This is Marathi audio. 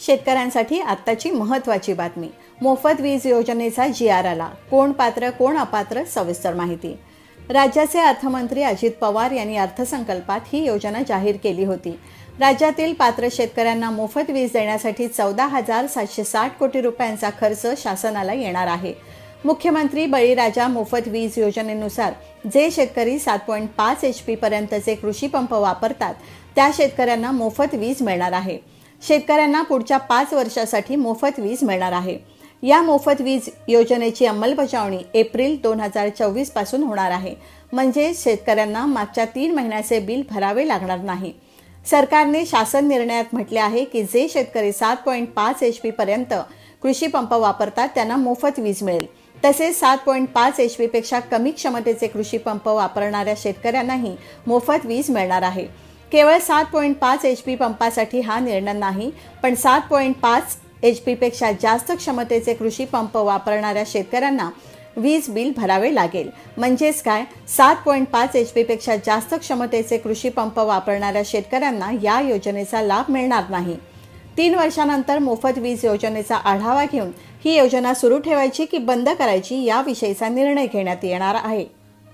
शेतकऱ्यांसाठी आत्ताची महत्त्वाची बातमी. मोफत वीज योजनेचा जी आर आला. कोण पात्र कोण अपात्र सविस्तर माहिती. राज्याचे अर्थमंत्री अजित पवार यांनी अर्थसंकल्पात ही योजना जाहीर केली होती. राज्यातील पात्र शेतकऱ्यांना मोफत वीज देण्यासाठी चौदा हजार सातशे साठ कोटी रुपयांचा खर्च शासनाला येणार आहे. मुख्यमंत्री बळीराजा मोफत वीज योजनेनुसार जे शेतकरी सात पॉईंट पाच एच पी पर्यंतचे कृषी पंप वापरतात त्या शेतकऱ्यांना मोफत वीज मिळणार आहे. शेतकऱ्यांना पुढच्या पाच वर्षासाठी मोफत वीज मिळणार आहे. या मोफत वीज योजनेची अंमलबजावणी एप्रिल दोन हजार चोवीसपासून होणार आहे. म्हणजे शेतकऱ्यांना मागच्या तीन महिन्याचे बिल भरावे लागणार नाही. सरकारने शासन निर्णयात म्हटले आहे की जे शेतकरी सात पॉईंट पाच एच पी पर्यंत कृषी पंप वापरतात त्यांना मोफत वीज मिळेल. तसेच सात पॉईंट पाच एच पेक्षा कमी क्षमतेचे कृषी पंप वापरणाऱ्या शेतकऱ्यांनाही मोफत वीज मिळणार आहे. केवळ सात पॉईंट पाच एच पी पंपासाठी हा निर्णय नाही पण सात पॉईंट पाच एच पेक्षा जास्त क्षमतेचे कृषी पंप वापरणाऱ्या शेतकऱ्यांना वीज बिल भरावे लागेल. म्हणजेच काय? सात पॉईंट पाच एच पेक्षा जास्त क्षमतेचे कृषी पंप वापरणाऱ्या शेतकऱ्यांना या योजनेचा लाभ मिळणार नाही. तीन वर्षानंतर मोफत वीज योजनेचा आढावा घेऊन ही योजना सुरू ठेवायची की बंद करायची याविषयीचा निर्णय घेण्यात येणार आहे.